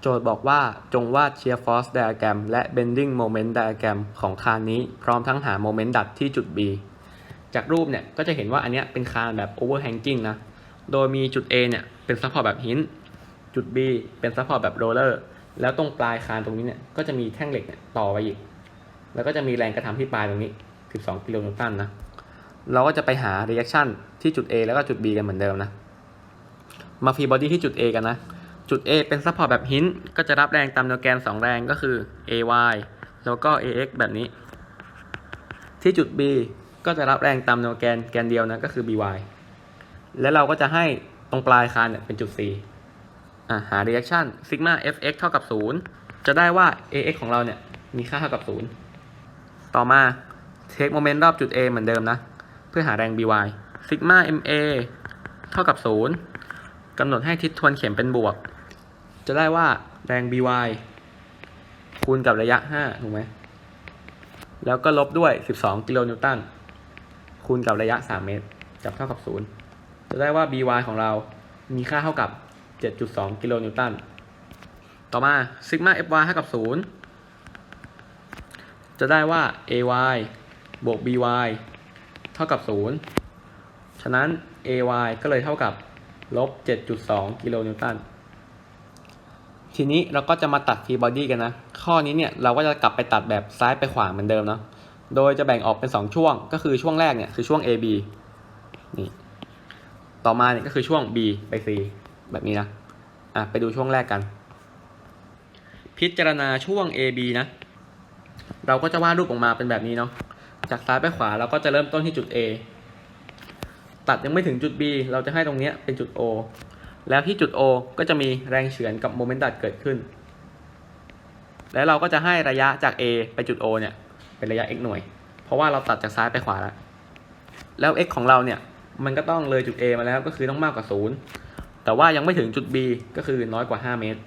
โจทย์บอกว่าจงวาด shear force diagram และ bending moment diagram ของคานนี้พร้อมทั้งหาโมเมนต์ดัดที่จุด B จากรูปเนี่ยก็จะเห็นว่าอันเนี้ยเป็นคานแบบ overhanging นะ โดยมีจุด A เนี่ยเป็น support แบบหิน จุด B เป็น support แบบ roller แล้วตรงปลายคานตรงนี้เนี่ยก็จะมีแท่งเหล็กเนี่ยต่อไปอีก แล้วก็จะมีแรงกระทำที่ปลายตรงนี้ 12 กิโลนิวตันนะ เราก็จะไปหา reaction ที่จุด A แล้วก็จุด B กันเหมือนเดิมนะ มาฟีบอดี้ที่จุด A กันนะ จุด A เป็นซัพพอร์ตแบบหินก็จะรับแรงตามแนวแกน 2 แรงก็คือ AY แล้วก็ AX แบบนี้ ที่จุด B ก็จะรับแรงตามแนวแกนแกนเดียวนะก็คือ BY และเราก็จะให้ตรงปลายคานเนี่ยเป็นจุด C อะหา reaction sigma fx เท่ากับ 0 จะได้ว่า ax ของเราเนี่ยมีค่าเท่ากับ 0 ต่อมา take moment รอบจุด A เหมือนเดิมนะ เพื่อหาแรง by sigma ma เท่ากับ 0กำหนดให้ทิศทวนเข็มเป็นบวก จะได้ว่าแรง by คูณกับระยะ 5 ถูกไหม แล้วก็ลบด้วย 12 กิโลนิวตัน คูณกับระยะ 3 เมตร จับเท่ากับ 0 จะได้ว่า by ของเรามีค่าเท่ากับ 7.2 กิโลนิวตัน ต่อมา sigma fy เท่ากับ 0 จะได้ว่า ay บวก by เท่ากับ 0 ฉะนั้น ay ก็เลยเท่ากับลบ 7.2 กิโลนิวตัน ทีนี้เราก็จะมาตัดฟรีบอดี้กันนะ ข้อนี้เนี่ยเราก็จะกลับไปตัดแบบซ้ายไปขวาเหมือนเดิมเนาะ โดยจะแบ่งออกเป็น 2 ช่วง ก็คือช่วงแรกเนี่ยคือช่วง AB นี่ ต่อมาเนี่ยก็คือช่วง B ไป C แบบนี้นะ อะไปดูช่วงแรกกัน พิจารณาช่วง AB นะ เราก็จะวาดรูปออกมาเป็นแบบนี้เนาะ จากซ้ายไปขวาเราก็จะเริ่มต้นที่จุด A ตัดยังไม่ถึงจุด B เราจะให้ตรงเนี้ยเป็นจุด O แล้วที่จุด O ก็จะมีแรงเฉือนกับโมเมนตัดเกิดขึ้น แล้วเราก็จะให้ระยะจาก A ไปจุด O เนี่ย เป็นระยะ x หน่วย เพราะว่าเราตัดจากซ้ายไปขวาแล้ว แล้ว x ของเราเนี่ย มันก็ต้องเลยจุด A มาแล้วก็คือต้องมากกว่า 0 แต่ว่ายังไม่ถึงจุด B ก็คือน้อยกว่า 5 เมตร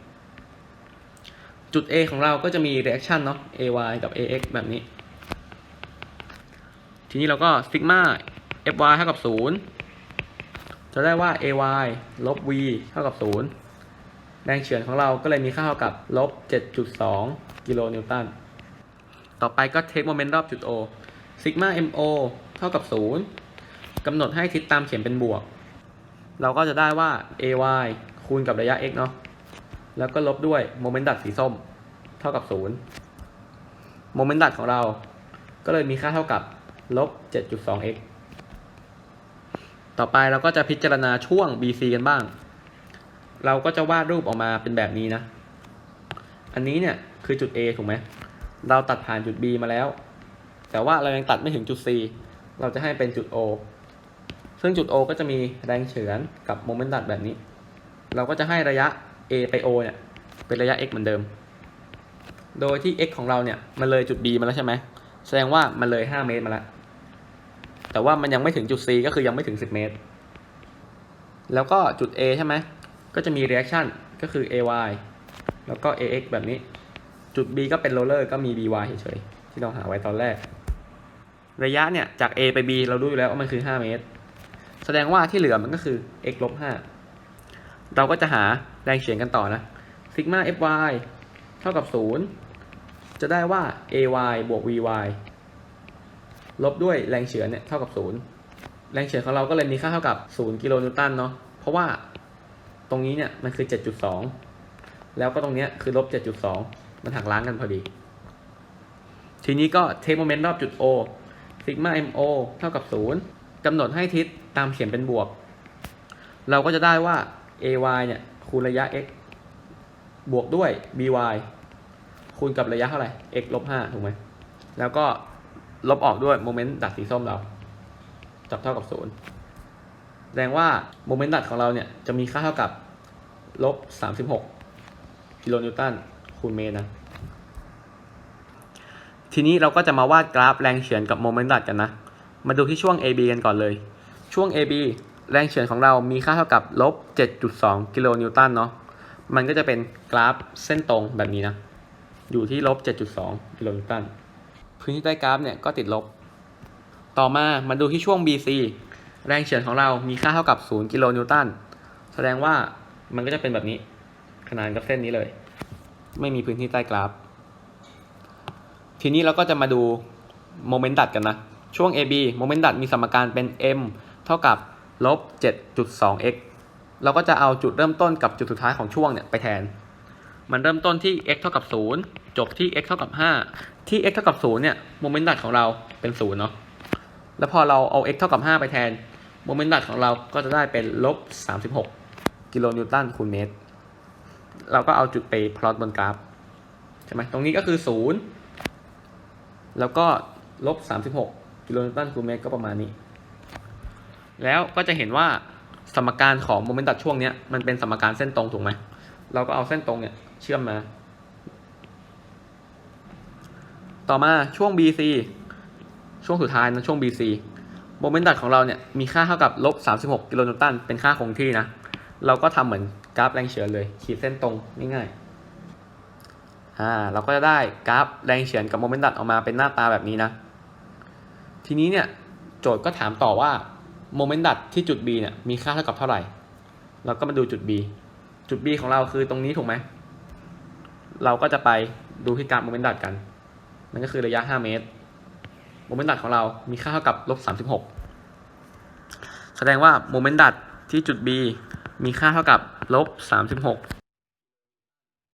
จุด A ของเราก็จะมี reaction เนาะ AY กับ AX แบบนี้ ทีนี้เราก็ sigma fy เท่ากับ 0 จะได้ว่า ay ลบ v เท่ากับ 0 แรงเฉือนของเราก็เลยมีค่าเท่ากับลบ 7.2 กิโลนิวตัน ต่อไปก็ take moment รอบจุด O sigma mo เท่ากับ 0กำหนดให้ทิศตามเข็มเป็นบวก เราก็จะได้ว่า ay คูณกับระยะ x เนาะ แล้วก็ลบด้วยโมเมนต์ดัดสีส้ม เท่ากับ 0 โมเมนต์ดัดของเรา ก็เลยมีค่าเท่ากับลบ 7.2x ต่อไปเราก็จะพิจารณาช่วง BC กันบ้าง เราก็จะวาดรูปออกมาเป็นแบบนี้นะ อันนี้เนี่ยคือจุด A ถูกไหม เราตัดผ่านจุด B มาแล้ว แต่ว่าเรายังตัดไม่ถึงจุด C เราจะให้เป็นจุด O ซึ่งจุด O ก็จะมีแรงเฉือนกับโมเมนต์ดัดแบบนี้ เราก็จะให้ระยะ A ไป O เนี่ย เป็นระยะ x เหมือนเดิม โดยที่ x ของเราเนี่ย มันเลยจุด B มาแล้วใช่ไหม แสดงว่ามันเลย 5 เมตรมาแล้ว แต่ว่ามันยังไม่ถึงจุด C ก็คือยังไม่ถึง 10 เมตร แล้วก็จุด A ใช่ไหมก็จะมี reaction ก็คือ AY แล้วก็ AX แบบนี้ จุด B ก็เป็น roller ก็มี BY เฉยๆ ที่เราหาไว้ตอนแรก ระยะเนี่ย จาก A ไป B เรารู้อยู่แล้วว่ามันคือ 5 เมตร แสดงว่าที่เหลือมันก็คือ x ลบ5เราก็จะหาแรงเฉือนกันต่อนะ sigma fy เท่ากับ 0 จะได้ว่า ay บวก vy ลบด้วยแรงเฉือนเนี่ยเท่ากับ 0 แรงเฉือนของเราก็เลยมีค่าเท่ากับ 0 กิโลนิวตันเนาะเพราะว่าตรงนี้เนี่ยมันคือ 7.2 แล้วก็ตรงเนี้ยคือลบ 7.2 มันหักล้างกันพอดี ทีนี้ก็ take moment รอบจุด O sigma mo เท่ากับ 0กำหนดให้ทิศตามเข็มเป็นบวก เราก็จะได้ว่า ay เนี่ยคูณระยะ x บวกด้วย by คูณกับระยะเท่าไหร่ x ลบ5ถูกไหมแล้วก็ ลบออกด้วยโมเมนต์ดัดสีส้มเรา จับเท่ากับ0แสดงว่าโมเมนต์ดัดของเราเนี่ยจะมีค่าเท่ากับลบ36กิโลนิวตันคูณเมตรนะ ทีนี้เราก็จะมาวาดกราฟแรงเฉือนกับโมเมนต์ดัดกันนะ มาดูที่ช่วง AB กันก่อนเลย ช่วง AB แรงเฉือนของเรามีค่าเท่ากับลบ7.2กิโลนิวตันเนาะ มันก็จะเป็นกราฟเส้นตรงแบบนี้นะ อยู่ที่ลบ7.2กิโลนิวตัน พื้นที่ใต้กราฟเนี่ยก็ติดลบ ต่อมามาดูที่ช่วง BC แรงเฉือนของเรามีค่าเท่ากับ 0 กิโลนิวตัน แสดงว่ามันก็จะเป็นแบบนี้ ขนานกับเส้นนี้เลย ไม่มีพื้นที่ใต้กราฟ ทีนี้เราก็จะมาดูโมเมนต์ดัดกันนะ ช่วง AB โมเมนต์ดัดมีสมการเป็น m เท่ากับลบ 7.2x เราก็จะเอาจุดเริ่มต้นกับจุดสุดท้ายของช่วงเนี่ยไปแทน มันเริ่มต้นที่ x เท่ากับ 0 จบที่ x เท่ากับ 5 ที่ x เท่ากับ 0 เนี่ย โมเมนต์ดัดของเราเป็น 0 เนาะ แล้วพอเราเอา x เท่ากับ 5 ไปแทน โมเมนต์ดัดของเราก็จะได้เป็นลบ 36 กิโลนิวตันคูณเมตร เราก็เอาจุดไปพลอตบนกราฟ ใช่ไหม ตรงนี้ก็คือ 0 แล้วก็ลบ 36 กิโลนิวตันคูณเมตรก็ประมาณนี้ แล้วก็จะเห็นว่าสมการของโมเมนต์ดัดช่วงนี้มันเป็นสมการเส้นตรงถูกไหม เราก็เอาเส้นตรงเนี่ยเชื่อมมา ต่อมาช่วง BC ช่วงสุดท้ายนะช่วง BC โมเมนต์ดัดของเราเนี่ยมีค่าเท่ากับลบ36กิโลนิวตันเป็นค่าคงที่นะ เราก็ทำเหมือนกราฟแรงเฉือนเลย ขีดเส้นตรงง่ายๆอ่าเราก็จะได้กราฟแรงเฉือนกับโมเมนต์ดัดออกมาเป็นหน้าตาแบบนี้นะ ทีนี้เนี่ยโจทย์ก็ถามต่อว่าโมเมนต์ดัดที่จุด B เนี่ยมีค่าเท่ากับเท่าไหร่ เราก็มาดูจุด B จุด B ของเราคือตรงนี้ถูกไหม เราก็จะไปดูที่กราฟโมเมนต์ดัดกัน มันก็คือระยะ 5 เมตร โมเมนต์ดัดของเรามีค่าเท่ากับลบ36 แสดงว่าโมเมนต์ดัดที่จุด B มีค่าเท่ากับลบ36